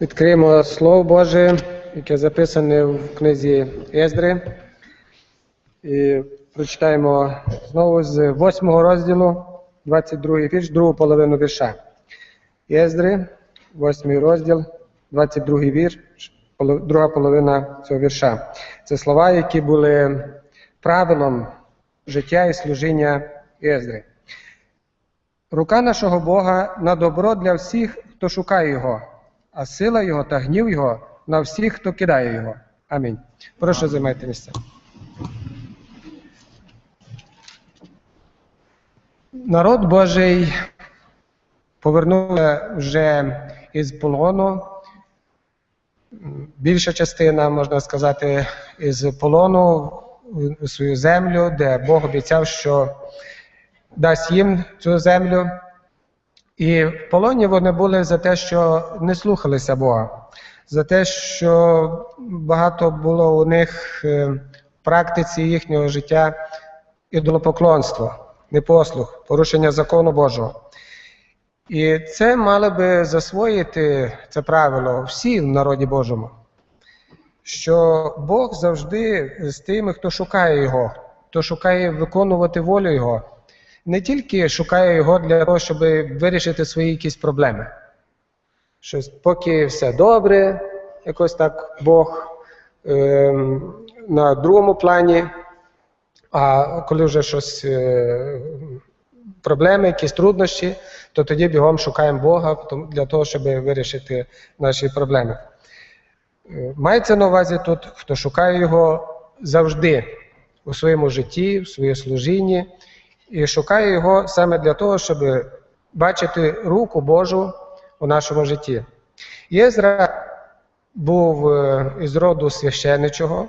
Відкриємо Слово Боже, яке записане в книзі Ездри. І прочитаємо знову з 8 розділу, 22 вірш, другу половину вірша. Ездри, 8 розділ, 22 вірш, друга половина цього вірша. Це слова, які були правилом життя і служіння Ездри. Рука нашого Бога на добро для всіх, хто шукає Його, а сила Його та гнів Його на всіх, хто кидає Його. Амінь. Прошу займайте місце. Народ Божий повернули вже із полону. Більша частина, можна сказати, із полону у свою землю, де Бог обіцяв, що дасть їм цю землю. І в полоні вони були за те, що не слухалися Бога, за те, що багато було у них е, в практиці їхнього життя ідолопоклонство, непослух, порушення закону Божого. І це мали би засвоїти це правило всі в народі Божому, що Бог завжди з тими, хто шукає Його, хто шукає виконувати волю Його не тільки шукає його для того, щоб вирішити свої якісь проблеми. Що поки все добре, якось так Бог ем, на другому плані, а коли вже щось е, проблеми, якісь труднощі, то тоді бігом шукаємо Бога для того, щоб вирішити наші проблеми. Е, Мається на увазі тут, хто шукає його завжди у своєму житті, в своєму служінні, і шукає його саме для того, щоб бачити руку Божу у нашому житті. Єзра був е, із роду священичого,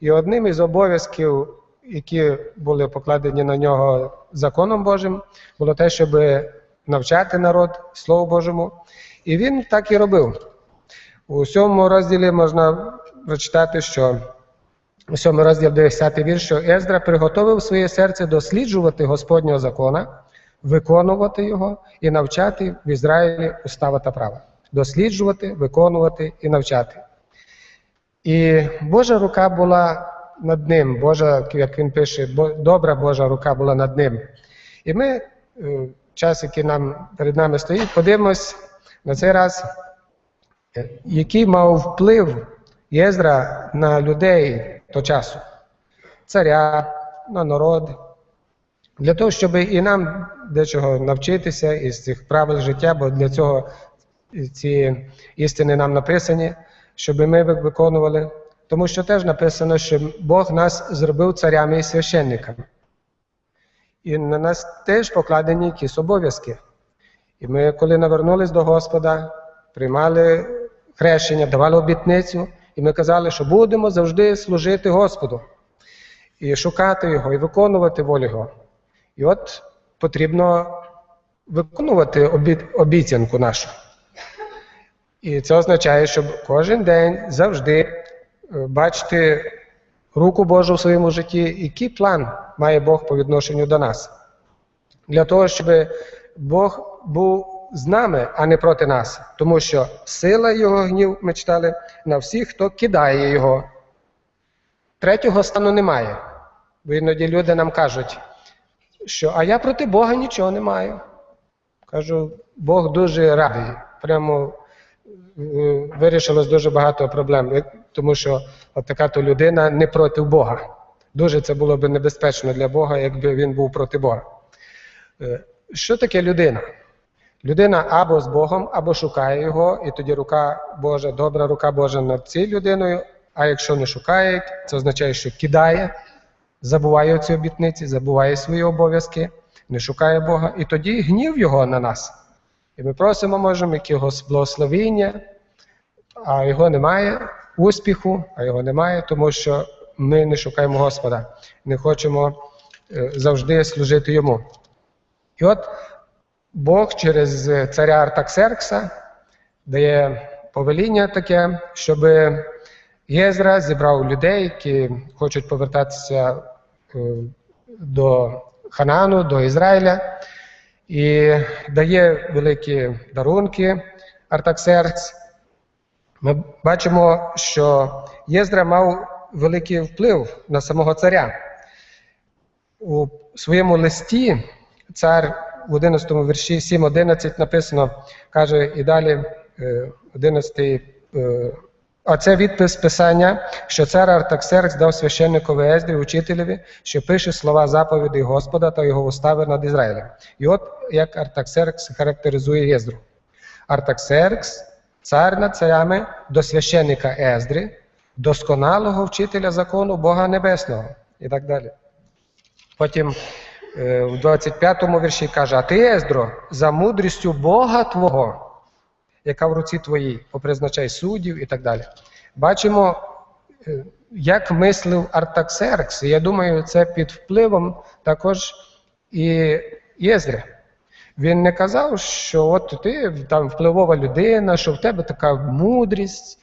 і одним із обов'язків, які були покладені на нього законом Божим, було те, щоб навчати народ Слову Божому. І він так і робив. У сьомому розділі можна прочитати, що у сьомому розділі 10 вірш, що Ездра приготовив своє серце досліджувати Господнього закона, виконувати його і навчати в Ізраїлі устава та права. Досліджувати, виконувати і навчати. І Божа рука була над ним, Божа, як він пише, добра Божа рука була над ним. І ми, е, час, який нам перед нами стоїть, подивимось на цей раз, е, який мав вплив Єзра на людей того часу, царя, на народ, для того, щоб і нам дечого навчитися із цих правил життя, бо для цього ці істини нам написані, щоб ми виконували. Тому що теж написано, що Бог нас зробив царями і священниками. І на нас теж покладені якісь обов'язки. І ми, коли навернулись до Господа, приймали хрещення, давали обітницю, і ми казали, що будемо завжди служити Господу, і шукати Його, і виконувати волю Його. І от потрібно виконувати обіцянку нашу. І це означає, щоб кожен день завжди е, бачити руку Божу в своєму житті, який план має Бог по відношенню до нас. Для того, щоб Бог був з нами, а не проти нас. Тому що сила Його гнів, ми читали, на всіх, хто кидає Його. Третього стану немає. Бо іноді люди нам кажуть, що а я проти Бога нічого не маю. Кажу, Бог дуже радий. Прямо е, вирішилось дуже багато проблем, е, тому що от така то людина не проти Бога. Дуже це було б небезпечно для Бога, якби він був проти Бога. Е, Що таке людина? Людина або з Богом, або шукає його, і тоді рука Божа, добра рука Божа над цією людиною. А якщо не шукає, це означає, що кидає, забуває ці обітниці, забуває свої обов'язки, не шукає Бога, і тоді гнів його на нас. І ми просимо, можемо, якогось благословіння, а його немає, успіху, а його немає, тому що ми не шукаємо Господа, не хочемо е, завжди служити йому. І от Бог через царя Артаксеркса дає повеління таке, щоб Єзра зібрав людей, які хочуть повертатися е, до Ханану, до Ізраїля, і дає великі дарунки Артаксеркс, Ми бачимо, що Єздра мав великий вплив на самого царя. У своєму листі цар в 11 вірші 7.11 написано, каже і далі, е, 11, е, а це відпис писання, що цар Артаксеркс дав священникові Ездрі, учителеві, що пише слова заповідей Господа та його устави над Ізраїлем. І от як Артаксеркс характеризує Єздру. Артаксеркс, цар над царями, до священника Ездри, досконалого вчителя закону Бога Небесного і так далі. Потім е, в 25-му вірші каже: А ти, Ездро, за мудрістю Бога Твого, яка в руці твоїй, попризначай суддів і так далі. Бачимо, е, як мислив Артаксеркс. І я думаю, це під впливом також і Єзри. Він не казав, що от ти там впливова людина, що в тебе така мудрість,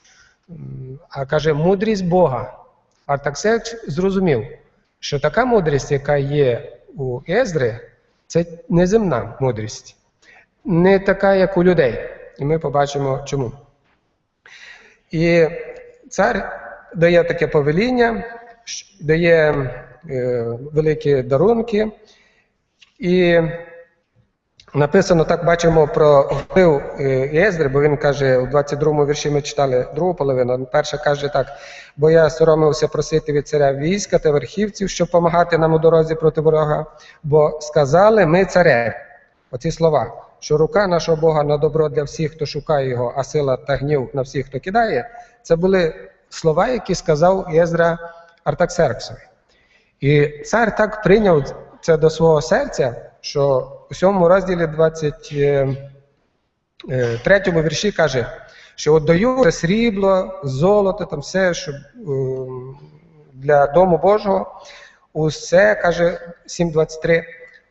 а каже мудрість Бога. Артаксеркс зрозумів, що така мудрість, яка є у Ездри, це неземна мудрість, не така, як у людей. І ми побачимо чому. І цар дає таке повеління, дає е, великі дарунки. І написано, так бачимо про вплив Єздри, бо він каже, у 22-му вірші ми читали другу половину. Перша каже так: бо я соромився просити від царя війська та верхівців, щоб допомагати нам у дорозі проти ворога, бо сказали ми цареві. Оці слова, що рука нашого Бога на добро для всіх, хто шукає його, а сила та гнів на всіх, хто кидає, це були слова, які сказав Єзра Артаксерксові. І цар так прийняв це до свого серця, що у сьомому розділі 23 вірші каже, що от даю це срібло, золото, там все, що ем, для дому Божого, усе, каже 7.23,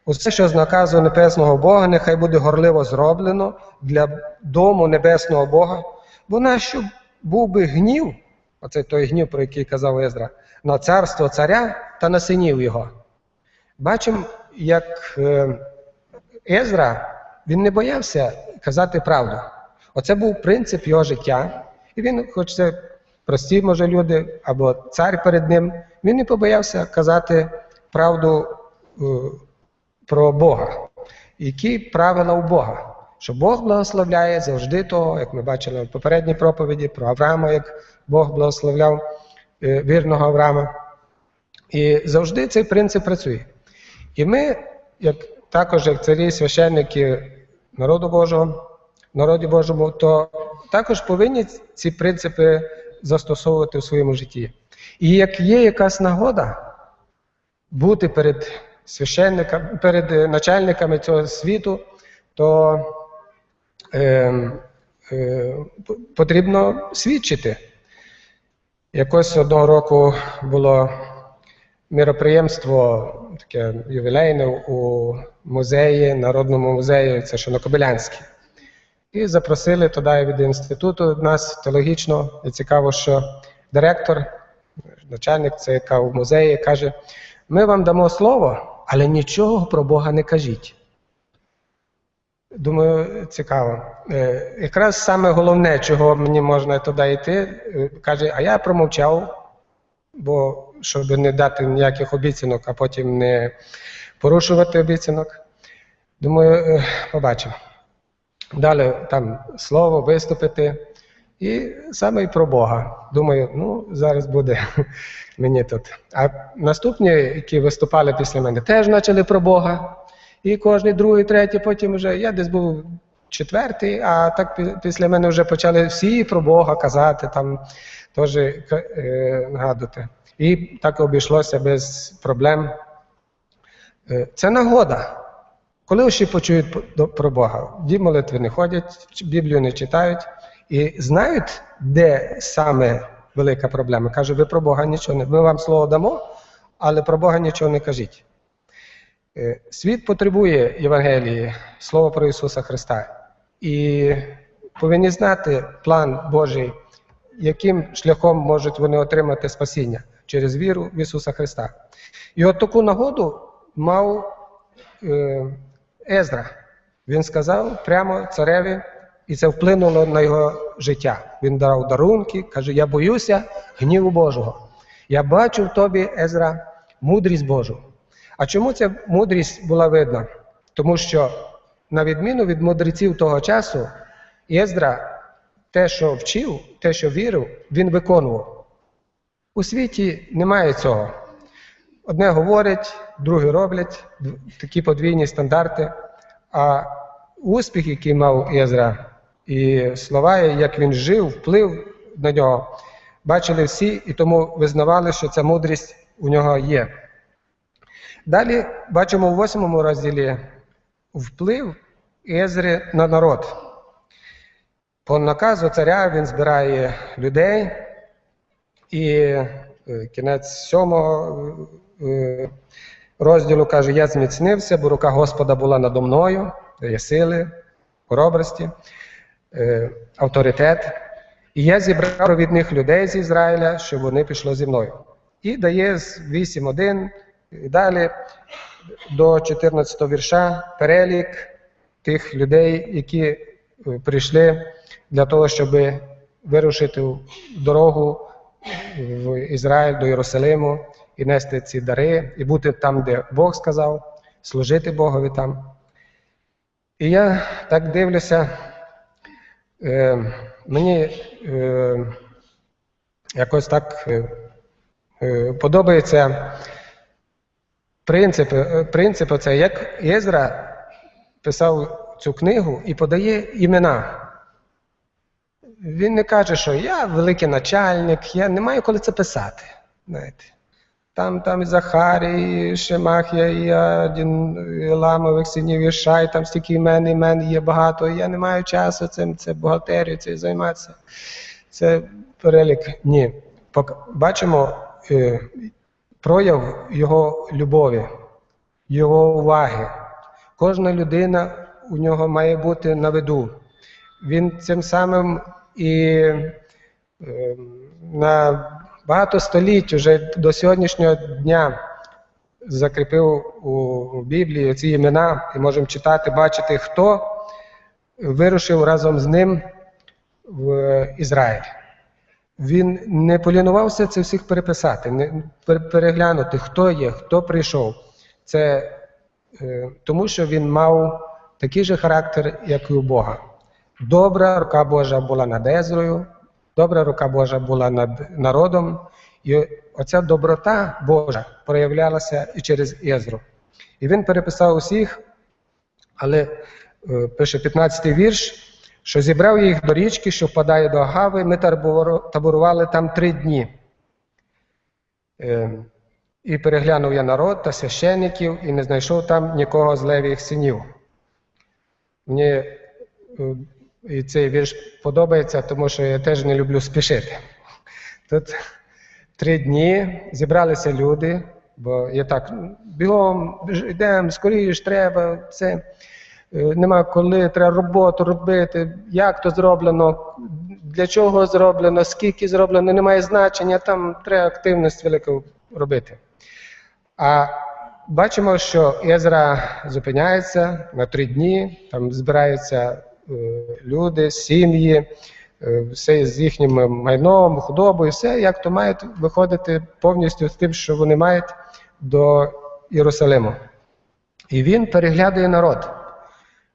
усе, що з наказу небесного Бога, нехай буде горливо зроблено для дому небесного Бога, бо нащо був би гнів, оце той гнів, про який казав Езра, на царство царя та на синів його. Бачимо, як е, Езра, він не боявся казати правду. Оце був принцип його життя. І він, хоч це прості, може, люди, або цар перед ним, він не побоявся казати правду е, про Бога. Які правила у Бога? Що Бог благословляє завжди того, як ми бачили в попередній проповіді про Авраама, як Бог благословляв е, вірного Авраама. І завжди цей принцип працює. І ми, як також як царі, священники народу Божого, народі Божому, то також повинні ці принципи застосовувати у своєму житті. І як є якась нагода бути перед священниками, перед е, начальниками цього світу, то е, е, потрібно свідчити. Якось одного року було міроприємство таке ювілейне у музеї, Народному музеї, це на І запросили туди від інституту нас теологічно. І цікаво, що директор, начальник ЦК в музеї каже: ми вам дамо слово, але нічого про Бога не кажіть. Думаю, цікаво. Е, якраз саме головне, чого мені можна туди йти, е, каже, а я промовчав, бо щоб не дати ніяких обіцянок, а потім не порушувати обіцянок. Думаю, е, побачимо. Далі там слово, виступити. І саме і про Бога. Думаю, ну зараз буде мені тут. А наступні, які виступали після мене, теж почали про Бога. І кожний другий, третій, потім вже я десь був четвертий, а так після мене вже почали всі про Бога казати, там теж е, нагадувати. І так обійшлося без проблем. Е, Це нагода. Коли всі почують про Бога, в молитви не ходять, Біблію не читають і знають, де саме велика проблема. Каже, ви про Бога нічого не. Ми вам слово дамо, але про Бога нічого не кажіть. Е, Світ потребує Євангелії, Слово про Ісуса Христа. І повинні знати план Божий, яким шляхом можуть вони отримати спасіння через віру в Ісуса Христа. І от таку нагоду мав е, Ездра. Він сказав прямо цареві, і це вплинуло на його життя. Він дав дарунки, каже: Я боюся гніву Божого. Я бачу в тобі, Езра, мудрість Божу. А чому ця мудрість була видна? Тому що, на відміну від мудреців того часу, Єздра те, що вчив, те, що вірив, він виконував. У світі немає цього. Одне говорять, друге роблять, такі подвійні стандарти. А успіх, який мав Єзра, і слова, як він жив, вплив на нього, бачили всі і тому визнавали, що ця мудрість у нього є. Далі бачимо у восьмому розділі вплив Єзри на народ. По наказу царя він збирає людей, і е, кінець сьомого е, розділу каже: Я зміцнився, бо рука Господа була надо мною, дає сили, хоробрості, е, авторитет. І я зібрав провідних людей з Ізраїля, щоб вони пішли зі мною. І дає з 8.1 і далі до 14 вірша перелік тих людей, які прийшли для того, щоб вирушити в дорогу в Ізраїль до Єрусалиму і нести ці дари, і бути там, де Бог сказав, служити Богові там. І я так дивлюся, е, мені е, якось так е, е, подобається принцип, е, принцип оце, як Єзра писав цю книгу і подає імена. Він не каже, що я великий начальник, я не маю коли це писати. Знаєте. Там там і Захарій, і Шемахія, і Ламових синів, і Шай, там стільки імен, імен є багато. Я не маю часу цим це бухгалтерією цим займатися. Це перелік. Ні. Бачимо е, прояв його любові, його уваги. Кожна людина у нього має бути на виду. Він цим самим і е, на багато століть вже до сьогоднішнього дня закріпив у Біблії ці імена, і можемо читати, бачити, хто вирушив разом з ним в Ізраїль. Він не полінувався це всіх переписати, не переглянути, хто є, хто прийшов. Це е, тому, що він мав такий же характер, як і у Бога. Добра рука Божа була над Езрою, добра рука Божа була над народом, і оця доброта Божа проявлялася і через Езру. І він переписав усіх, але е, пише 15-й вірш, що зібрав їх до річки, що впадає до Агави, ми таборували там три дні. Е, і переглянув я народ та священників, і не знайшов там нікого з левіх синів. Мені е, і цей вірш подобається, тому що я теж не люблю спішити. Тут три дні зібралися люди, бо я так бігом йдемо, скоріш треба, це е, нема коли, треба роботу робити, як то зроблено, для чого зроблено, скільки зроблено, немає значення, там треба активність велику робити. А бачимо, що Езра зупиняється на три дні, там збираються е, люди, сім'ї, е, все з їхнім майном, худобою, все як то мають виходити повністю з тим, що вони мають до Єрусалиму. І він переглядає народ,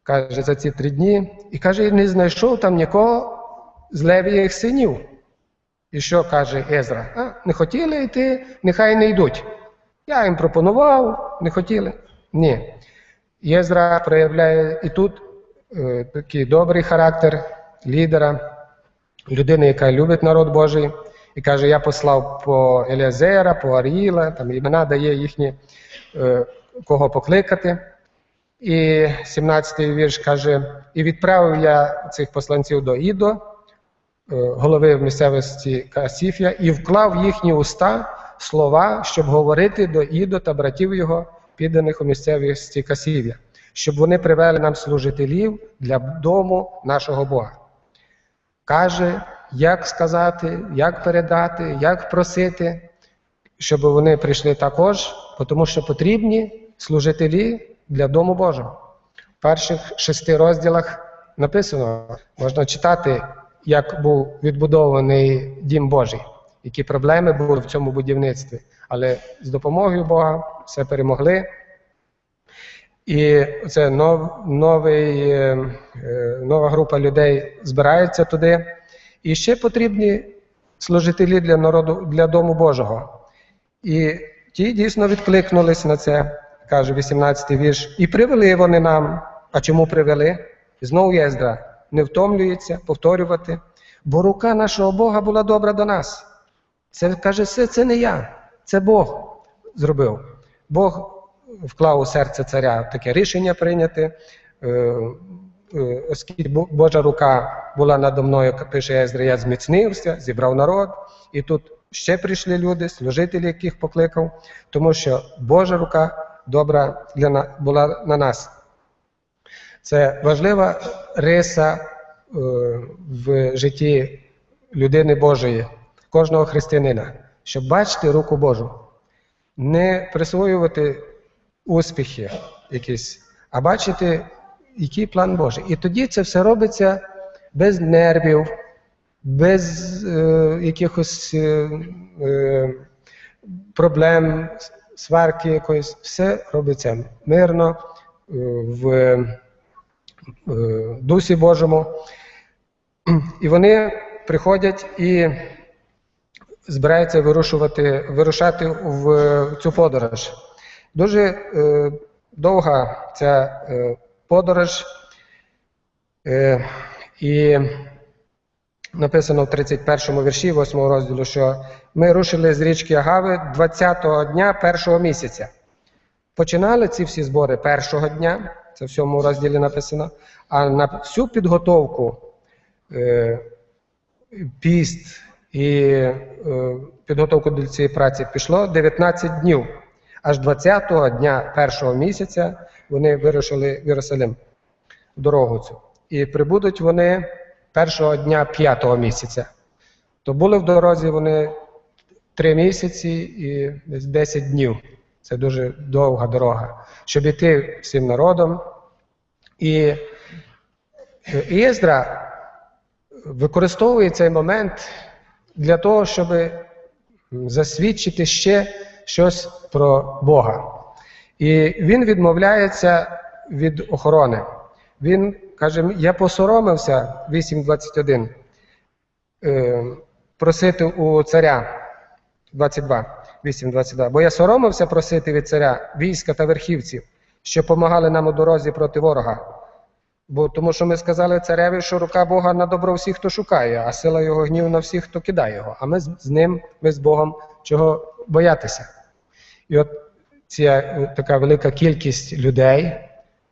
каже, за ці три дні, і каже, не знайшов там нікого з левіїх синів. І що каже Езра? А, Не хотіли йти, нехай не йдуть. Я їм пропонував, не хотіли. Ні. Єзра проявляє і тут е, такий добрий характер лідера, людини, яка любить народ Божий, і каже: Я послав по Еліазера, по Аріїла, там імена дає їхні, е, кого покликати. І 17-й вірш каже: І відправив я цих посланців до Ідо, е, голови місцевості Касіфія, і вклав їхні уста слова, щоб говорити до Ідо та братів його, підданих у місцевості Касів'я, щоб вони привели нам служителів для дому нашого Бога. Каже, як сказати, як передати, як просити, щоб вони прийшли також, тому що потрібні служителі для дому Божого. В перших шести розділах написано, можна читати, як був відбудований дім Божий, які проблеми були в цьому будівництві. Але з допомогою Бога все перемогли. І це нов, новий, е, е, нова група людей збирається туди. І ще потрібні служителі для народу для Дому Божого. І ті дійсно відкликнулись на це, каже 18-й вірш. І привели вони нам. А чому привели? Знову Єздра не втомлюється повторювати, бо рука нашого Бога була добра до нас. Це каже, це, це не я, це Бог зробив. Бог вклав у серце царя таке рішення прийняти. Е, е, Оскільки Божа рука була надо мною, пише Езра, я зміцнився, зібрав народ, і тут ще прийшли люди, служителі, яких покликав, тому що Божа рука добра для була на нас. Це важлива риса е, в житті людини Божої, кожного християнина, щоб бачити руку Божу, не присвоювати успіхи якісь, а бачити, який план Божий. І тоді це все робиться без нервів, без е, якихось е, е, проблем, сварки якоїсь. Все робиться мирно, е, в е, Дусі Божому. І вони приходять і збираються вирушувати, вирушати в цю подорож. Дуже е, довга ця е, подорож, е, і написано в 31 вірші 8-го розділу, що ми рушили з річки Агави 20-го дня першого місяця. Починали ці всі збори першого дня, це в цьому розділі написано, а на всю підготовку е, піст і е, підготовку до цієї праці пішло 19 днів. Аж 20-го дня першого місяця вони вирушили в Єрусалим дорогу цю. І прибудуть вони першого дня п'ятого місяця. То були в дорозі вони три місяці і десь 10 днів. Це дуже довга дорога, щоб іти всім народом. І Єздра використовує цей момент для того, щоб засвідчити ще щось про Бога. І він відмовляється від охорони. Він каже: Я посоромився 8.21, е, просити у царя 22, 8.22, бо я соромився просити від царя війська та верхівців, що помагали нам у дорозі проти ворога. Бо тому що ми сказали цареві, що рука Бога на добро всіх, хто шукає, а сила його гнів на всіх, хто кидає його. А ми з, з ним, ми з Богом чого боятися. І от ця е, така велика кількість людей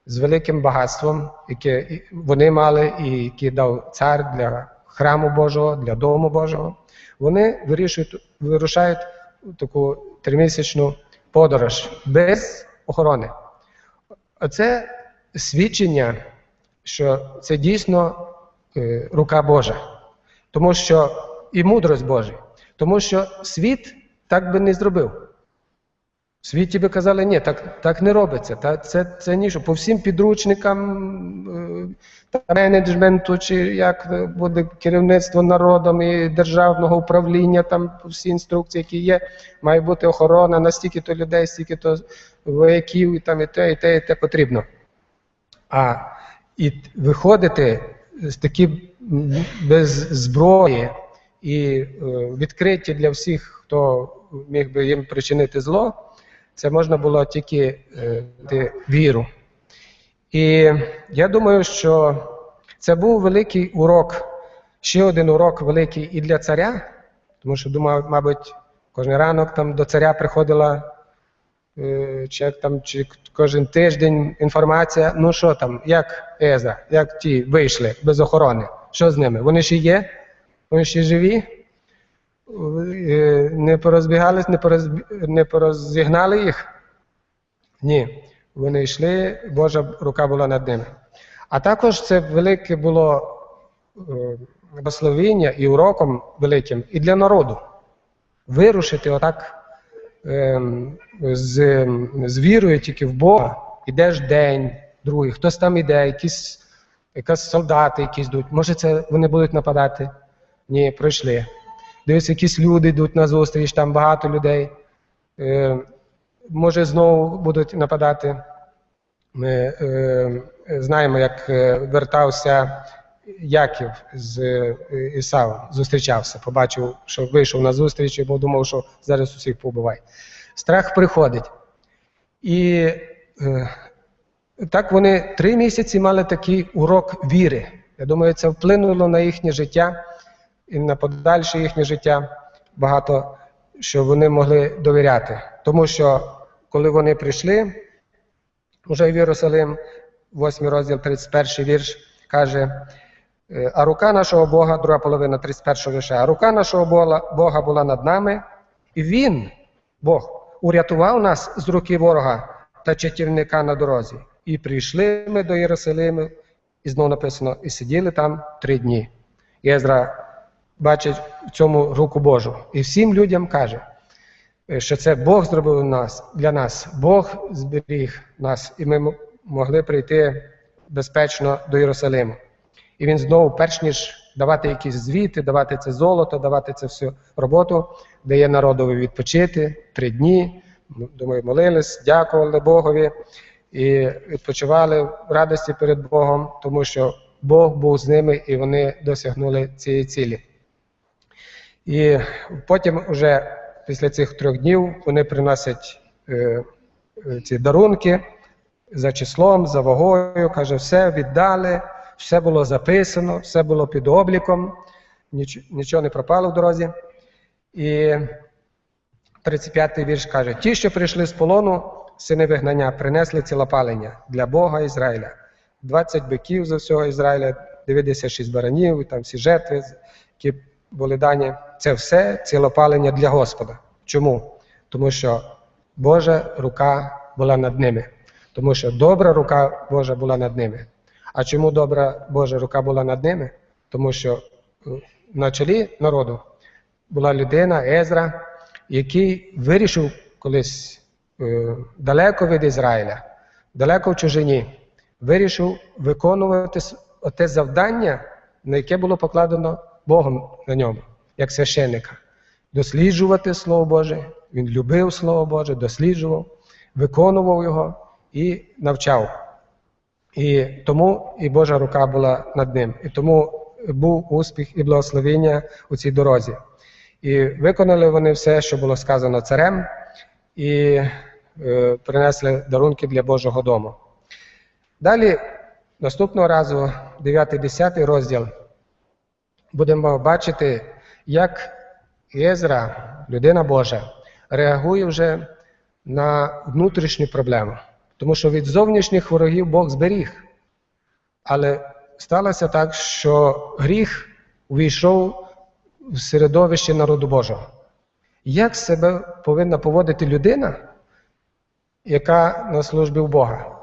з великим багатством, яке вони мали, і які дав цар для храму Божого, для дому Божого, вони вирішують, вирушають таку тримісячну подорож без охорони. Оце свідчення, що це дійсно е, рука Божа, тому що і мудрость Божа, тому що світ так би не зробив. В світі би казали, ні, так так не робиться. Та, Це це ніщо. По всім підручникам е, та менеджменту, чи як буде керівництво народом і державного управління, там всі інструкції, які є, має бути охорона, настільки то людей, стільки то вояків, і там і те, і те, і те потрібно. А і виходити з такі без зброї і е, відкриті для всіх, хто міг би їм причинити зло, це можна було тільки е, віру. І я думаю, що це був великий урок, ще один урок великий і для царя, тому що, думаю, мабуть, кожен ранок там до царя приходила е, чи, там, чи кожен тиждень інформація. Ну що там, як Еза, як ті вийшли без охорони? Що з ними? Вони ще є? Вони ще живі? Е, Не порозбігались, не, порозб... не порозігнали їх? Ні. Вони йшли, Божа рука була над ними. А також це велике було е, благословіння і уроком великим і для народу. Вирушити отак ем, з, з вірою тільки в Бога. Ідеш день, другий, хтось там іде, якісь якась солдати якісь йдуть. Може, це вони будуть нападати? Ні, пройшли. Дивись, якісь люди йдуть на зустріч, там багато людей. Е, може, знову будуть нападати. Ми е, знаємо, як е, вертався Яків з е, Ісавом, зустрічався, побачив, що вийшов на зустріч і думав, що зараз усіх побуває. Страх приходить. І е, так вони три місяці мали такий урок віри. Я думаю, це вплинуло на їхнє життя і на подальше їхнє життя багато, що вони могли довіряти. Тому що коли вони прийшли вже в Єрусалим, 8 розділ, 31 вірш, каже, е, а рука нашого Бога, друга половина 31 вірша, а рука нашого Бога, була над нами, і Він, Бог, урятував нас з руки ворога та чатівника на дорозі. І прийшли ми до Єрусалиму, і знову написано, і сиділи там три дні. Єзра бачить в цьому руку Божу. І всім людям каже, е, що це Бог зробив нас, для нас, Бог зберіг нас, і ми могли прийти безпечно до Єрусалиму. І він знову, перш ніж давати якісь звіти, давати це золото, давати це всю роботу, дає народові відпочити три дні. Думаю, молились, дякували Богові і відпочивали в радості перед Богом, тому що Бог був з ними і вони досягнули цієї цілі. І потім, вже після цих трьох днів, вони приносять е, е, ці дарунки за числом, за вагою. Каже, все віддали, все було записано, все було під обліком, ніч, нічого не пропало в дорозі. І 35-й вірш каже: ті, що прийшли з полону, сини вигнання, принесли цілопалення для Бога Ізраїля. 20 биків за всього Ізраїля, 96 баранів, там всі жертви, які були дані. Це все цілопалення для Господа. Чому? Тому що Божа рука була над ними. Тому що добра рука Божа була над ними. А чому добра Божа рука була над ними? Тому що е, на чолі народу була людина, Езра, який вирішив колись е, далеко від Ізраїля, далеко в чужині, вирішив виконувати те завдання, на яке було покладено Богом на ньому, як священника. Досліджувати Слово Боже. Він любив Слово Боже, досліджував, виконував його і навчав. І тому і Божа рука була над ним. І тому був успіх і благословення у цій дорозі. І виконали вони все, що було сказано царем, і е, принесли дарунки для Божого дому. Далі, наступного разу, 9-10 розділ, будемо бачити, як Єзра, людина Божа, реагує вже на внутрішню проблему. Тому що від зовнішніх ворогів Бог зберіг. Але сталося так, що гріх увійшов в середовище народу Божого. Як себе повинна поводити людина, яка на службі у Бога,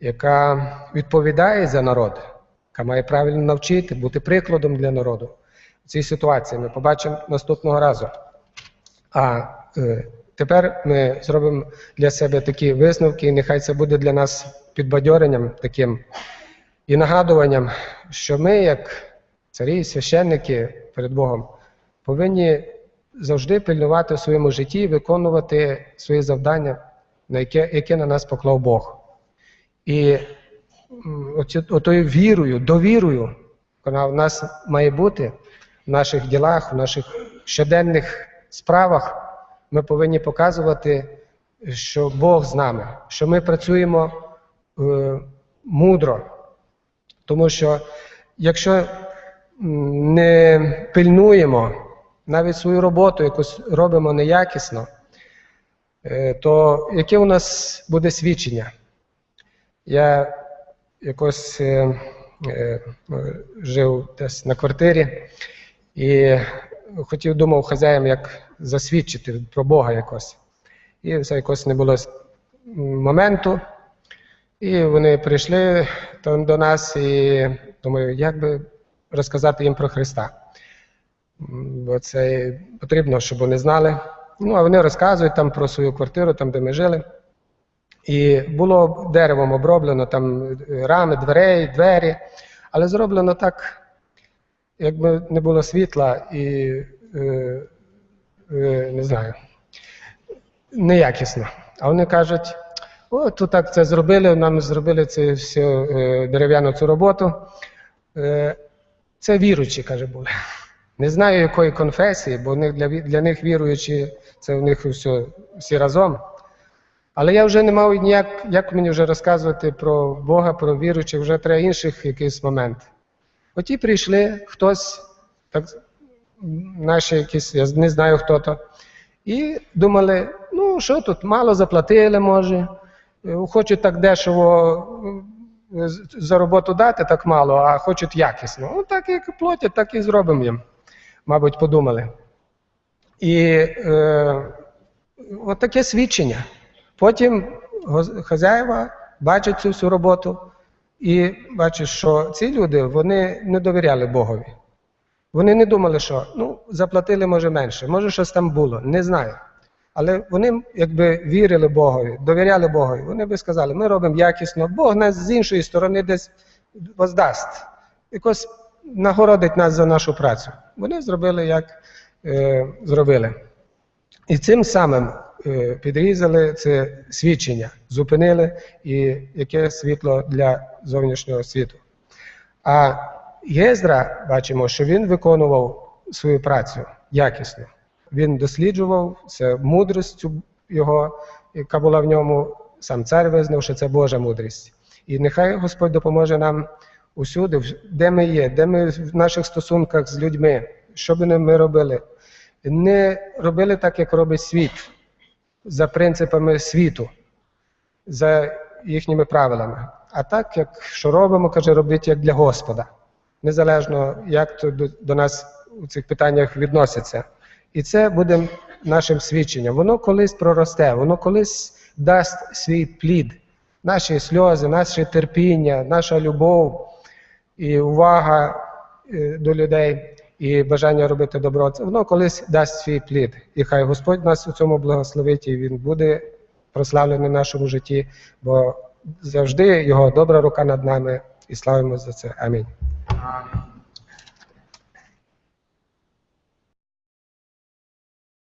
яка відповідає за народ, яка має правильно навчити, бути прикладом для народу? В цій ситуації ми побачимо наступного разу. А е, тепер ми зробимо для себе такі висновки, і нехай це буде для нас підбадьоренням таким і нагадуванням, що ми, як царі і священники перед Богом, повинні завжди пильнувати в своєму житті і виконувати свої завдання, на яке, яке на нас поклав Бог. І отою вірою, довірою, вона в нас має бути в наших ділах, в наших щоденних справах, ми повинні показувати, що Бог з нами, що ми працюємо е, мудро. Тому що якщо не пильнуємо навіть свою роботу, якусь робимо неякісно, е, то яке у нас буде свідчення? Я якось е, е, жив десь на квартирі і хотів думав хазяєм, як засвідчити про Бога якось. І все якось не було моменту. І вони прийшли там до нас і думаю, як би розказати їм про Христа. Бо це потрібно, щоб вони знали. Ну, а вони розказують там про свою квартиру, там, де ми жили. І було деревом оброблено там е, рами, дверей, двері, Але зроблено так, якби не було світла і е, е, не знаю, неякісно. А вони кажуть, о, тут так це зробили, нам зробили це все е, дерев'яну цю роботу. Е, це віруючі, каже, були. Не знаю, якої конфесії, бо для, для них віруючі, це в них все, всі разом. Але я вже не мав ніяк, як мені вже розказувати про Бога, про віруючих, вже треба інших якийсь момент. Оті прийшли, хтось, так, наші якісь, я не знаю хто то, і думали, ну що тут, мало заплатили, може, хочуть так дешево е, за роботу дати, так мало, а хочуть якісно. Ну, так як платять, так і зробимо їм, мабуть, подумали. І е, от таке свідчення. Потім хазяїва бачать цю всю роботу і бачать, що ці люди вони не довіряли Богові. Вони не думали, що ну, заплатили може менше, може щось там було, не знаю. Але вони якби вірили Богові, довіряли Богові. Вони би сказали, ми робимо якісно, Бог нас з іншої сторони десь воздасть, якось нагородить нас за нашу працю. Вони зробили, як е, зробили. І цим самим е, підрізали це свідчення, зупинили і яке світло для зовнішнього світу. А Єздра, бачимо, що він виконував свою працю якісно. Він досліджував це мудрістю його, яка була в ньому. Сам цар визнав, що це Божа мудрість. І нехай Господь допоможе нам усюди, де ми є, де ми в наших стосунках з людьми, що би ми робили. Не робили так, як робить світ, за принципами світу, за їхніми правилами. А так, як що робимо, каже, робіть як для Господа. Незалежно, як то до, нас у цих питаннях відносяться. І це буде нашим свідченням. Воно колись проросте, воно колись дасть свій плід. Наші сльози, наше терпіння, наша любов і увага е, до людей, і бажання робити добро. Це воно колись дасть свій плід. І хай Господь нас у цьому благословить, і Він буде прославлений в нашому житті, бо завжди його добра рука над нами, і славимо за це. Амінь.